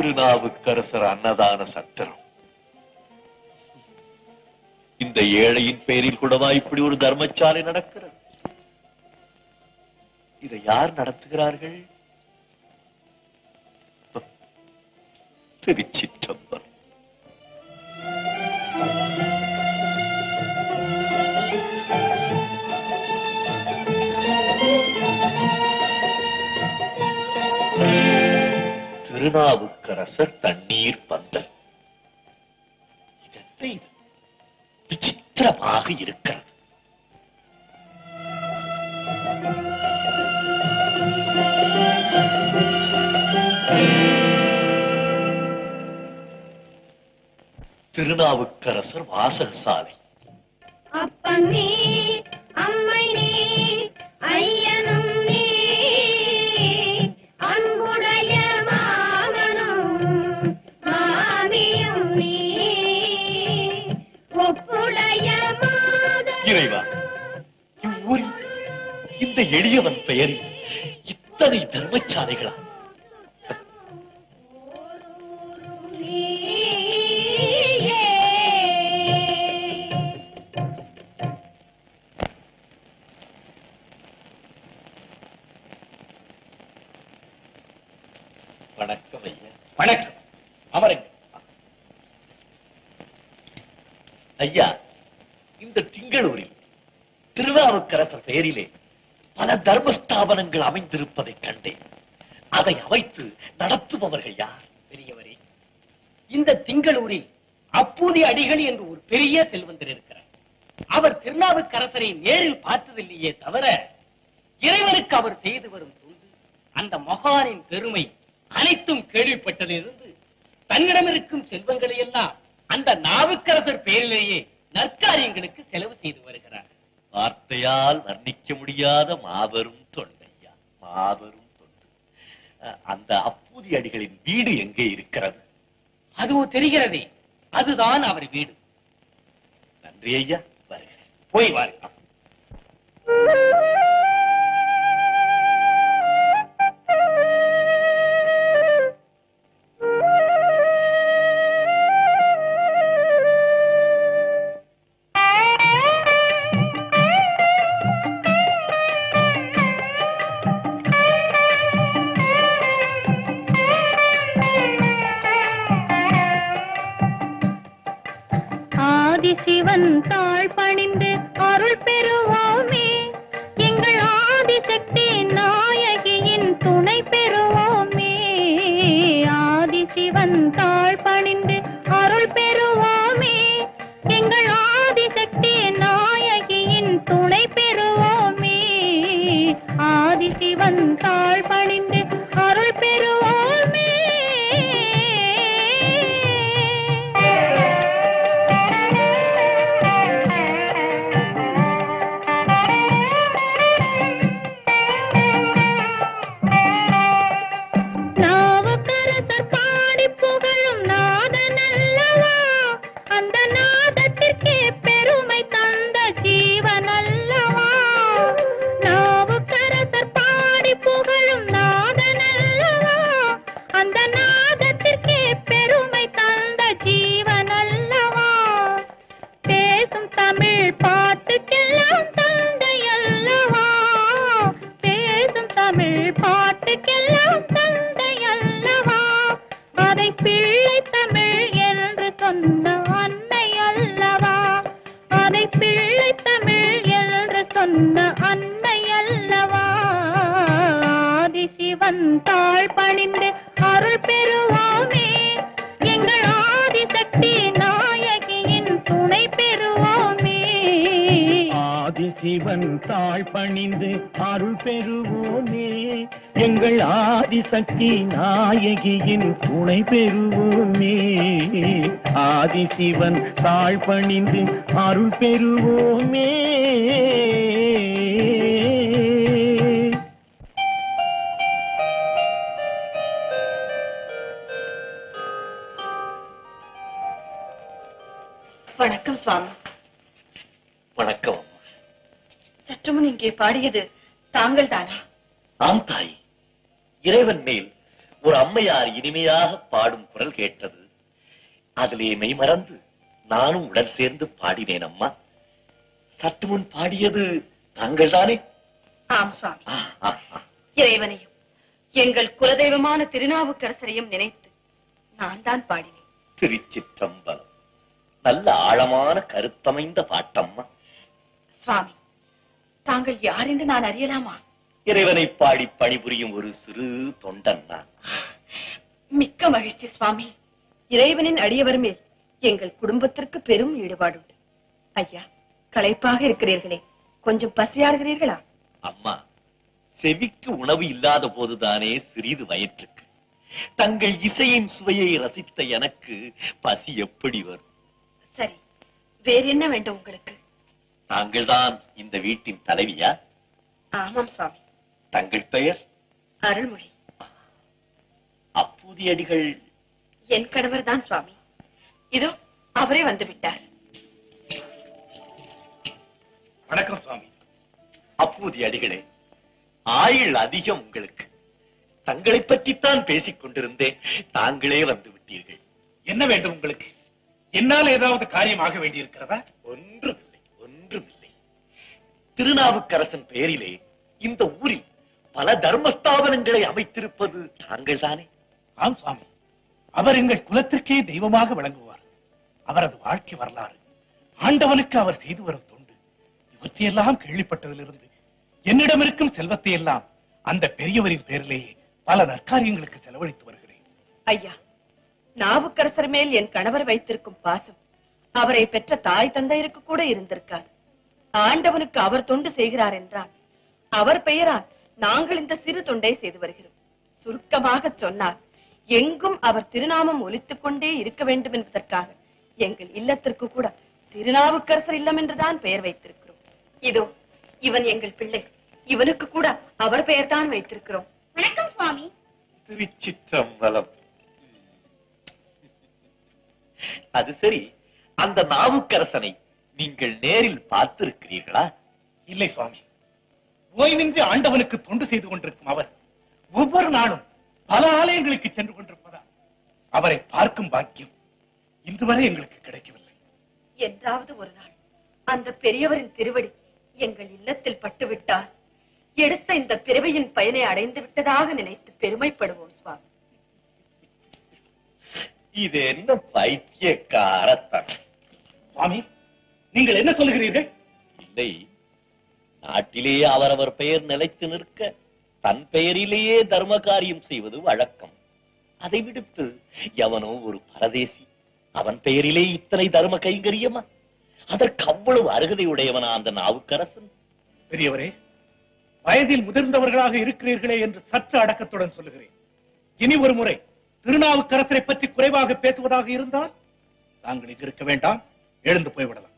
திருநாவுக்கரசர் அன்னதான சட்டரும். இந்த ஏழையின் பெயரில் கூடவா இப்படி ஒரு தர்மசாலை நடக்கிறது? இதை யார் நடத்துகிறார்கள்? திருச்சிற்றம்பலம். திருநாவுக்கரசர் தண்ணீர் பந்தல். இதென்ன விசித்திரமாக இருக்கிறது. திருநாவுக்கரசர் வாசகசாலை. அப்பன் நீ இந்த எளியவன் பெயரில் இத்தனை தர்மசாலைகளா நீயே வணக்கம் ஐயா. வணக்கம். அமருங்க ஐயா இந்த திங்களூரில் திருநாவுக்கரசர் பெயரிலே பல தர்மஸ்தாபனங்கள் அமைந்திருப்பதைக் கண்டேன். அதை அமைத்து நடத்துபவர்கள் யார்? பெரியவரே இந்த திங்களூரில் அப்பூதி அடிகள் என்று ஒரு பெரிய செல்வந்தர் இருக்கிறார். அவர் திருநாவுக்கரசரை நேரில் பார்த்ததில்லையே தவிர இறைவனுக்கு அவர் செய்து வரும் தொண்டு அந்த மகானின் பெருமை அனைத்தும் கேள்விப்பட்டதிலிருந்து தன்னிடம் இருக்கும் செல்வங்களை எல்லாம் அந்த நாவுக்கரசர் பேரிலேயே நற்காரியங்களுக்கு செலவு செய்து வருகிறார். வார்த்தையால் வர்ணிக்க முடியாத மாபெரும் தொண்டையா மாபெரும் தொண்டு. அந்த அப்பூதி அடிகளின் வீடு எங்கே இருக்கிறது? அதுவோ தெரிகிறதே. அதுதான் அவர் வீடு. நன்றி ஐயா. வருகிறேன் போய் வாருங்கள். தாழ் பணிந்து அருள் பெறுவோமே. எங்கள் ஆதிசக்தி நாயகியின் துணை பெறுவோமே. ஆதிசிவன் தாழ் பணிந்து அருள் பெறுவோமே. எங்கள் ஆதிசக்தி நாயகியின் துணை பெறுவோமே. ஆதிசிவன் தாழ் பணிந்து அருள் பெறுவோமே. வணக்கம் சுவாமி. வணக்கம். அம்மா. சற்று முன் இங்கே பாடியது தாங்கள் தானா ஆம் தாய். இறைவன் மேல் ஒரு அம்மையார் இனிமையாக பாடும் குரல் கேட்டது. அதிலே மெய் மறந்து நானும் உடன் சேர்ந்து பாடினேன் அம்மா. சற்று முன் பாடியது தாங்கள் தானே ஆம் சுவாமி. இறைவனையும் எங்கள் குலதெய்வமான திருநாவுக்கரசரையும் நினைத்து நான் தான் பாடினேன். திருச்சிற்றம்பலம். நல்ல ஆழமான கருத்தமைந்த பாட்டம்மா. சுவாமி தாங்கள் யார் என்று நான் அறியலாமா? இறைவனை பாடி பணிபுரியும் ஒரு சிறு தொண்டன் நான். மிக்க மகிழ்ச்சி சுவாமி. இறைவனின் அடியவர் மேல் எங்கள் குடும்பத்திற்கு பெரும் ஈடுபாடுண்டு. ஐயா களைப்பாக இருக்கிறீர்களே. கொஞ்சம் பசியாறுகிறீர்களா? அம்மா செவிக்கு உணவு இல்லாத போதுதானே சிறிது வயிற்றுக்கு. தங்கள் இசையின் சுவையை ரசித்த எனக்கு பசி எப்படி வரும்? சரி வேற என்ன வேண்டும் உங்களுக்கு? தாங்கள்தான் இந்த வீட்டின் தலைவியா? ஆமாம் சுவாமி. தங்கள் பெயர்? அருள்மொழி. அப்பூதியடிகள் என் கணவர் தான் சுவாமி. இதோ அவரே வந்து விட்டார். வணக்கம் சுவாமி. அப்பூதியடிகளே ஆயுள் அதிகம் உங்களுக்கு. தங்களை பற்றித்தான் பேசிக் கொண்டிருந்தேன். தாங்களே வந்து விட்டீர்கள். என்ன வேண்டும் உங்களுக்கு? என்னால் ஏதாவது காரியமாக வேண்டியிருக்கிறதா? ஒன்றுமில்லை ஒன்றுமில்லை. திருநாவுக்கரசன் பெயரிலே இந்த ஊரில் பல தர்மஸ்தாபனங்களை அமைத்திருப்பது தாங்கள் தானே ஆம் சுவாமி. அவர் எங்கள் குலத்திற்கே தெய்வமாக விளங்குவார். அவரது வாழ்க்கை வரலாறு ஆண்டவனுக்கு அவர் செய்து வரும் தொண்டு. இவற்றையெல்லாம் கேள்விப்பட்டதிலிருந்து என்னிடம் இருக்கும் செல்வத்தை எல்லாம் அந்த பெரியவரின் பேரிலேயே பல நற்காரியங்களுக்கு செலவழித்து வருகிறேன். ஐயா நாவுக்கரசர் மேல் என் கணவர் வைத்திருக்கும் பாசம் அவரை பெற்ற தாய் தந்தையருக்கு கூட இருந்திருக்காது. ஆண்டவனுக்கு அவர் தொண்டு செய்கிறார் என்றால் அவர் பெயரால் நாங்கள் இந்த சிறு தொண்டை செய்து வருகிறோம். சுருக்கமாக சொன்னால் எங்கும் அவர் திருநாமம் ஒலித்துக் கொண்டே இருக்க வேண்டும் என்பதற்காக எங்கள் இல்லத்திற்கு கூட திருநாவுக்கரசர் இல்லம் என்றுதான் பெயர் வைத்திருக்கிறோம். இதோ இவன் எங்கள் பிள்ளை. இவனுக்கு கூட அவர் பெயர்தான் வைத்திருக்கிறோம். வணக்கம் சுவாமி. திருச்சிற்றம்பலம். அது சரி. அந்த நாவுக்கரசனை நீங்கள் நேரில் பார்த்திருக்கிறீர்களா? இல்லை சுவாமி. ஓய்வின்றி ஆண்டவனுக்கு தொண்டு செய்து கொண்டிருக்கும் அவர் ஒவ்வொரு நாளும் பல ஆலயங்களுக்கு சென்று கொண்டிருப்பதால் அவரை பார்க்கும் பாக்கியம் இன்று வரை எங்களுக்கு கிடைக்கவில்லை. என்றாவது ஒரு நாள் அந்த பெரியவரின் திருவடி எங்கள் இல்லத்தில் பட்டுவிட்டால் எடுத்த இந்த பிறவியின் பயனை அடைந்து விட்டதாக நினைத்து பெருமைப்படுவோம். இது என்ன பைத்தியக்காரத்தனம் சுவாமி நீங்கள் என்ன சொல்லுகிறீர்கள்? இல்லை நாட்டிலே அவரவர் பெயர் நிலைத்து நிற்க தன் பெயரிலேயே தர்ம காரியம் செய்வது வழக்கம். அதை விடுத்து எவனோ ஒரு பரதேசி அவன் பெயரிலே இத்தனை தர்ம கைங்கரியமா? அதற்கு அவ்வளவு அருகதை உடையவனா அந்த நாவுக்கரசன்? பெரியவரே வயதில் முதிர்ந்தவர்களாக இருக்கிறீர்களே என்று சற்று அடக்கத்துடன் சொல்லுகிறேன். இனி ஒரு முறை திருநாவுக்கரசரை பற்றி குறைவாக பேசுவதாக இருந்தால் தாங்கள் இங்கு இருக்க வேண்டாம். எழுந்து போய்விடலாம்.